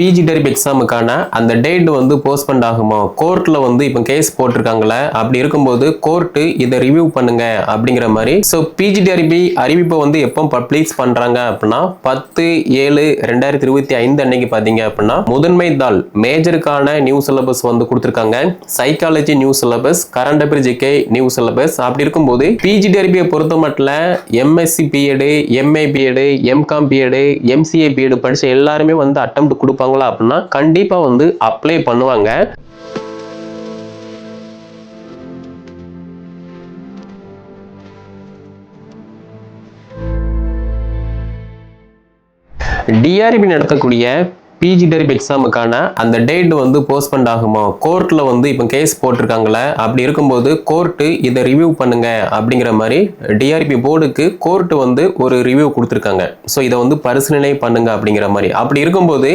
PG டெரிப் எக்ஸாமுக்கான அந்த date வந்து postponed ஆகுமா? கோர்ட்ல வந்து இப்போ கேஸ் போட்டிருக்காங்களே. அப்படி இருக்கும்போது கோர்ட்டு இதை ரிவ்யூ பண்ணுங்க அப்படிங்கிற மாதிரி. ஸோ பிஜி டெரிபி அறிவிப்பை வந்து எப்போ பப்ளிஷ் பண்றாங்க அப்படின்னா பத்து ஏழு ரெண்டாயிரத்தி இருபத்தி ஐந்து அன்னைக்கு பார்த்தீங்க அப்படின்னா முதன்மை தாள் மேஜருக்கான நியூ சிலபஸ் வந்து கொடுத்துருக்காங்க. Psychology new syllabus current affair GK new syllabus அப்படி இருக்கும்போது பிஜி டெரிபியை பொறுத்த மட்டும் MSc BEd MA BEd MCom BEd MCA BEd படிச்ச எல்லாருமே வந்து அட்டம் கொடுப்பாங்களா அப்படின்னா கண்டிப்பா வந்து அப்ளை பண்ணுவாங்க. டிஆர்பி நடத்தக்கூடிய பிஜி டெரிப் எக்ஸாமுக்கான அந்த டேட் வந்து போஸ்ட்பண்ட் ஆகுமா? கோர்ட்டில் வந்து இப்போ கேஸ் போட்டிருக்காங்களே அப்படி இருக்கும்போது கோர்ட்டு இதை ரிவ்யூ பண்ணுங்க அப்படிங்கிற மாதிரி டிஆர்பி போர்டுக்கு கோர்ட்டு வந்து ஒரு ரிவ்யூ கொடுத்துருக்காங்க. ஸோ இதை வந்து பரிசீலனை பண்ணுங்க அப்படிங்கிற மாதிரி. அப்படி இருக்கும்போது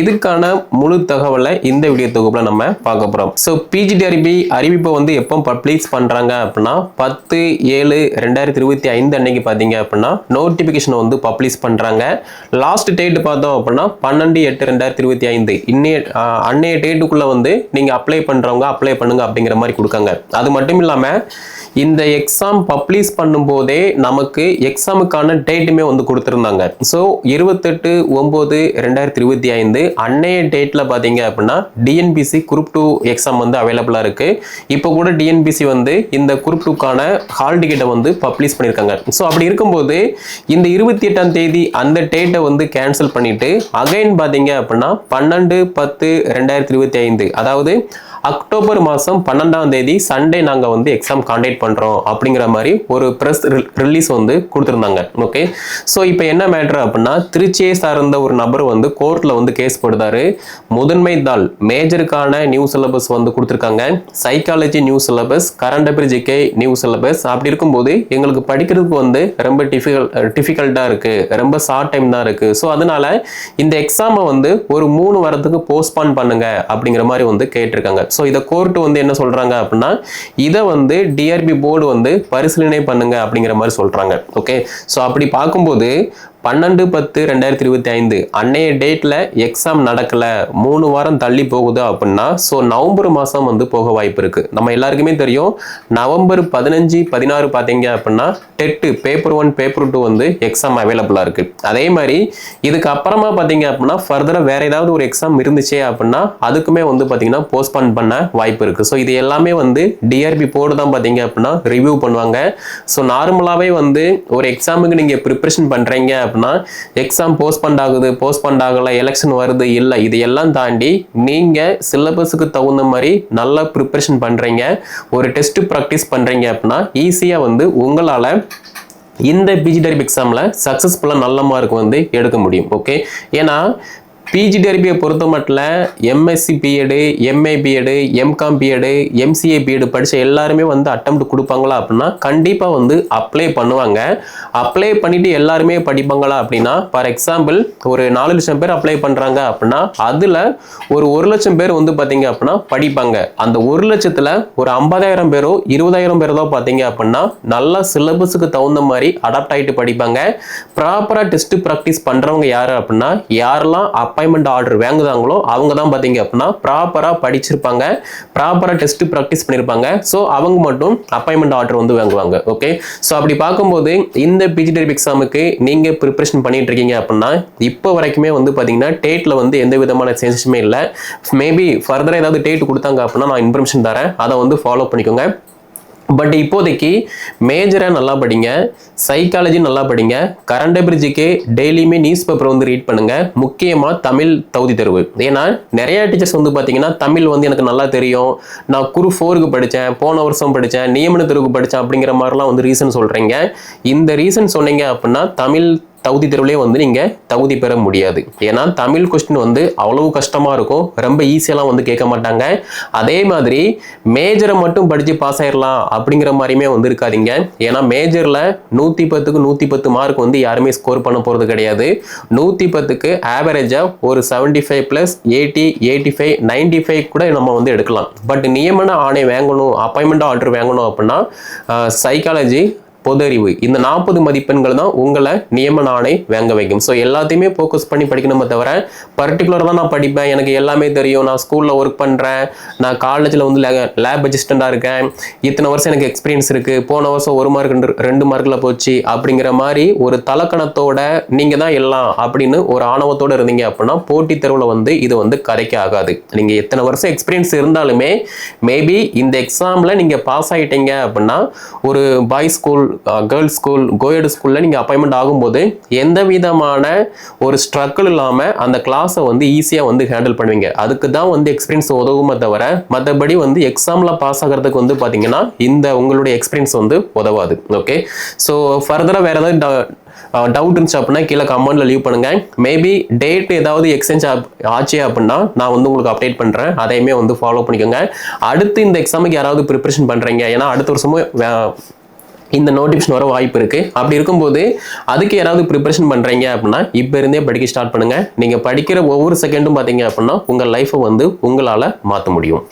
இதுக்கான முழு தகவலை இந்த வீடியோ தொகுப்பில் நம்ம பார்க்க போகிறோம் ஸோ பிஜி டிஆர்பி அறிவிப்பை வந்து எப்போ பப்ளிஷ் பண்ணுறாங்க அப்படின்னா பத்து ஏழு ரெண்டாயிரத்தி இருபத்தி ஐந்து அன்னைக்கு பார்த்தீங்க அப்படின்னா நோட்டிஃபிகேஷன் வந்து பப்ளிஷ் பண்ணுறாங்க லாஸ்ட் டேட் பார்த்தோம் அப்படின்னா பன்னெண்டு எட்டு ரெண்டாயிரத்தி இருபத்தி ஐந்து. இன்னைய அன்னைய டேட்டுக்குள்ள வந்து நீங்க அப்ளை பண்றவங்க அப்ளை பண்ணுங்க அப்படிங்கிற மாதிரி கொடுக்காங்க. அது மட்டும் இல்லாம இந்த எக்ஸாம் பப்ளிஷ் பண்ணும்போதே நமக்கு எக்ஸாமுக்கான டேட்டுமே வந்து கொடுத்துருந்தாங்க. ஸோ இருபத்தெட்டு ஒம்பது ரெண்டாயிரத்தி இருபத்தி ஐந்து அன்னைய டேட்டில் பார்த்தீங்க அப்படின்னா டிஎன்பிசி குரூப் டூ எக்ஸாம் வந்து அவைலபிளாக இருக்கு. இப்போ கூட டிஎன்பிசி வந்து இந்த குரூப் டூக்கான ஹால் டிக்கெட்டை வந்து பப்ளிஷ் பண்ணியிருக்காங்க ஸோ அப்படி இருக்கும்போது இந்த இருபத்தி எட்டாம் தேதி அந்த டேட்டை வந்து கேன்சல் பண்ணிட்டு அகைன் பார்த்தீங்க அப்படின்னா பன்னெண்டு பத்து ரெண்டாயிரத்தி இருபத்தி ஐந்து அதாவது அக்டோபர் மாதம் பன்னெண்டாம் தேதி சண்டே நாங்கள் வந்து எக்ஸாம் காண்டக்ட் பண்ணுறோம் அப்படிங்கிற மாதிரி ஒரு ப்ரெஸ் ரிலீஸ் வந்து கொடுத்துருந்தாங்க. ஓகே ஸோ இப்போ என்ன மேட்ரு அப்படின்னா திருச்சியை சார்ந்த ஒரு நபர் வந்து கோர்ட்டில் வந்து கேஸ் போடுதாரு முதன்மை தாள் மேஜருக்கான நியூ சிலபஸ் வந்து கொடுத்துருக்காங்க. Psychology new syllabus current affair GK new syllabus அப்படி இருக்கும்போது எங்களுக்கு படிக்கிறதுக்கு வந்து ரொம்ப டிஃபிகல் டிஃபிகல்ட்டாக இருக்குது ரொம்ப ஷார்ட் டைம் தான் இருக்குது ஸோ அதனால் இந்த எக்ஸாமை வந்து ஒரு மூணு வாரத்துக்கு போஸ்ட்பான் பண்ணுங்க அப்படிங்கிற மாதிரி வந்து கேட்டிருக்காங்க. ஸோ இதை கோர்ட் வந்து என்ன சொல்கிறாங்க அப்படின்னா இதை வந்து டிஆர்பி போர்டு வந்து பரிசீலனை பண்ணுங்க அப்படிங்கிற மாதிரி சொல்கிறாங்க ஓகே ஸோ அப்படி பார்க்கும்போது பன்னெண்டு பத்து ரெண்டாயிரத்தி இருபத்தி ஐந்து அன்னைய டேட்டில் எக்ஸாம் நடக்கலை. மூணு வாரம் தள்ளி போகுது அப்படின்னா ஸோ நவம்பர் மாதம் வந்து போக வாய்ப்பு இருக்குது நம்ம எல்லாருக்குமே தெரியும் நவம்பர் பதினஞ்சு பதினாறு பார்த்தீங்க அப்படின்னா TET paper one paper two வந்து எக்ஸாம் அவைலபிளாக இருக்குது அதே மாதிரி இதுக்கு அப்புறமா பார்த்தீங்க அப்படின்னா ஃபர்தராக வேறு ஏதாவது ஒரு எக்ஸாம் இருந்துச்சே அப்படின்னா அதுக்குமே வந்து பார்த்தீங்கன்னா போஸ்ட்பான் பண்ண வாய்ப்பு இருக்குது ஸோ இது எல்லாமே வந்து டிஆர்பி போர்டு தான் பார்த்தீங்க அப்படின்னா ரிவ்யூ பண்ணுவாங்க. ஸோ நார்மலாகவே வந்து ஒரு எக்ஸாமுக்கு நீங்கள் ப்ரிப்ரேஷன் பண்ணுறீங்க அப்படின்னா எக்ஸாம் போஸ்ட்பண்ட் ஆகுது போஸ்ட்பண்ட் ஆகலை எலெக்ஷன் வருது இல்லை. இது எல்லாம் தாண்டி நீங்கள் சிலபஸுக்கு தகுந்த மாதிரி நல்லா ப்ரிப்பரேஷன் பண்ணுறீங்க ஒரு டெஸ்ட் ப்ராக்டிஸ் பண்ணுறீங்க அப்படின்னா ஈஸியாக வந்து உங்களால் இந்த பிஜிடரிப் எக்ஸாமில் சக்ஸஸ்ஃபுல்லாக நல்ல மார்க் வந்து எடுக்க முடியும் ஓகே ஏன்னா பிஜி டெரிபியை பொறுத்த மட்டும் MSc BEd MA BEd MCom BEd MCA BEd படித்த எல்லாருமே வந்து அட்டம் கொடுப்பாங்களா அப்படின்னா கண்டிப்பாக வந்து அப்ளை பண்ணுவாங்க. அப்ளை பண்ணிவிட்டு எல்லாருமே படிப்பாங்களா அப்படின்னா ஃபார் எக்ஸாம்பிள் ஒரு நாலு லட்சம் பேர் அப்ளை பண்ணுறாங்க அப்படின்னா அதில் ஒரு ஒரு லட்சம் பேர் வந்து பார்த்தீங்க அப்படின்னா படிப்பாங்க. அந்த ஒரு லட்சத்தில் ஒரு ஐம்பதாயிரம் பேரோ இருபதாயிரம் பேரோ தான் பார்த்தீங்க அப்படின்னா நல்லா சிலபஸுக்கு தகுந்த மாதிரி அடாப்ட் ஆகிட்டு படிப்பாங்க. ப்ராப்பராக டெஸ்ட்டு ப்ராக்டிஸ் பண்ணுறவங்க யார் அப்படின்னா யாரெல்லாம் அப்பாயின்மெண்ட் ஆர்டர் வாங்குதாங்களோ அவங்க தான் பார்த்தீங்க அப்படின்னா ப்ராப்பராக படிச்சிருப்பாங்க. ப்ராப்பராக டெஸ்ட் ப்ராக்டிஸ் பண்ணியிருப்பாங்க ஸோ அவங்க மட்டும் அப்பாயின்மெண்ட் ஆர்டர் வந்து வாங்குவாங்க. ஓகே ஸோ அப்படி பார்க்கும்போது இந்த பிஜிடரி எக்ஸாமுக்கு நீங்கள் ப்ரிப்பரேஷன் பண்ணிட்டு இருக்கீங்க அப்படின்னா இப்போ வரைக்குமே வந்து பார்த்தீங்கன்னா டேட்டில் வந்து எந்த விதமான சேஞ்சஸுமே இல்லை. மேபி ஃபர்தராக ஏதாவது டேட் கொடுத்தாங்க அப்படின்னா நான் இன்ஃபர்மேஷன் தரேன். அதை வந்து ஃபாலோ பண்ணிக்கோங்க. பட் இப்போதைக்கு மேஜராக நல்லா படிங்க சைக்காலஜி நல்லா படிங்க கரண்ட் அபிரிஜிக்கு டெய்லியுமே நியூஸ் பேப்பர் வந்து ரீட் பண்ணுங்கள் முக்கியமாக தமிழ் தகுதி தேர்வு. ஏன்னா நிறைய டீச்சர்ஸ் வந்து பார்த்தீங்கன்னா தமிழ் வந்து எனக்கு நல்லா தெரியும் நான் குரு ஃபோருக்கு படித்தேன் போன வருஷம் படித்தேன் நியமன தேர்வுக்கு படித்தேன் அப்படிங்கிற மாதிரிலாம் வந்து ரீசன் சொல்கிறீங்க இந்த ரீசன் சொன்னீங்க அப்படின்னா தமிழ் தகுதி தேர்வுலேயே வந்து நீங்கள் தகுதி பெற முடியாது. ஏன்னா தமிழ் கொஸ்டின் வந்து அவ்வளவு கஷ்டமாக இருக்கும். ரொம்ப ஈஸியெல்லாம் வந்து கேட்க மாட்டாங்க. அதே மாதிரி மேஜரை மட்டும் படித்து பாஸ் ஆயிடலாம் அப்படிங்கிற மாதிரியுமே வந்து இருக்காதீங்க. ஏன்னா மேஜரில் நூற்றி பத்துக்கு நூற்றி பத்து மார்க் வந்து யாருமே ஸ்கோர் பண்ண போகிறது கிடையாது. நூற்றி பத்துக்கு ஆவரேஜாக ஒரு seventy five plus eighty eighty five ninety five கூட நம்ம வந்து எடுக்கலாம். பட் நியமன ஆணை வாங்கணும் அப்பாயின்மெண்ட் ஆர்டர் வாங்கணும் அப்படின்னா சைக்காலஜி பொதறிவு. இந்த நாற்பது மதிப்பெண்கள் தான் உங்களை நியமன ஆணை வாங்க வைக்கும். ஸோ எல்லாத்தையுமே ஃபோக்கஸ் பண்ணி படிக்கணுமே தவிர பர்டிகுலராக தான் நான் படிப்பேன். எனக்கு எல்லாமே தெரியும். நான் ஸ்கூலில் ஒர்க் பண்ணுறேன் நான் காலேஜில் வந்து லேப் அசிஸ்டண்ட்டாக இருக்கேன். இத்தனை வருஷம் எனக்கு எக்ஸ்பீரியன்ஸ் இருக்குது போன வருஷம் ஒரு மார்க் ரெண்டு ரெண்டு மார்க்கில் போச்சு. அப்படிங்கிற மாதிரி ஒரு தலக்கணத்தோட நீங்கள் தான் எல்லாம் அப்படின்னு ஒரு ஆணவத்தோடு இருந்தீங்க அப்படின்னா போட்டித் தேர்வில் வந்து இது வந்து கதைக்க ஆகாது. நீங்கள் எத்தனை வருஷம் எக்ஸ்பீரியன்ஸ் இருந்தாலுமே மேபி இந்த எக்ஸாமில் நீங்கள் பாஸ் ஆகிட்டீங்க அப்படின்னா ஒரு boys school girls school coed ஸ்கூலில் நீங்கள் அப்பாயின்மெண்ட் ஆகும்போது எந்த விதமான ஒரு ஸ்ட்ரகிள் இல்லாமல் அந்த கிளாஸை வந்து ஈஸியாக வந்து ஹேண்டில் பண்ணுவீங்க. அதுக்கு தான் வந்து எக்ஸ்பீரியன்ஸ் உதவுமே தவிர மற்றபடி வந்து எக்ஸாமில் பாஸ் ஆகிறதுக்கு வந்து பார்த்தீங்கன்னா இந்த உங்களுடைய எக்ஸ்பீரியன்ஸ் வந்து உதவாது. ஓகே ஸோ ஃபர்தராக வேறு ஏதாவது டவுட் இருந்துச்சு அப்படின்னா கீழே கமெண்ட்ல லீவ் பண்ணுங்க. மேபி டேட் ஏதாவது எக்ஸ்சேஞ்ச் ஆச்சு அப்படின்னா நான் வந்து உங்களுக்கு அப்டேட் பண்ணுறேன் அதையுமே வந்து ஃபாலோ பண்ணிக்கோங்க. அடுத்து இந்த எக்ஸாமுக்கு யாராவது ப்ரிப்பரேஷன் பண்ணுறீங்க ஏன்னா அடுத்த வருஷமும் வே- இந்த நோட்டிஃபிகேஷன் வர வாய்ப்பு இருக்குது அப்படி இருக்கும்போது அதுக்கு யாராவது ப்ரிப்பரேஷன் பண்ணுறீங்க அப்படின்னா இப்போ இருந்தே படிக்க ஸ்டார்ட் பண்ணுங்கள் நீங்கள் படிக்கிற ஒவ்வொரு செகண்டும் பார்த்தீங்க அப்படின்னா உங்கள் லைஃப்பை வந்து உங்களால் மாற்ற முடியும்.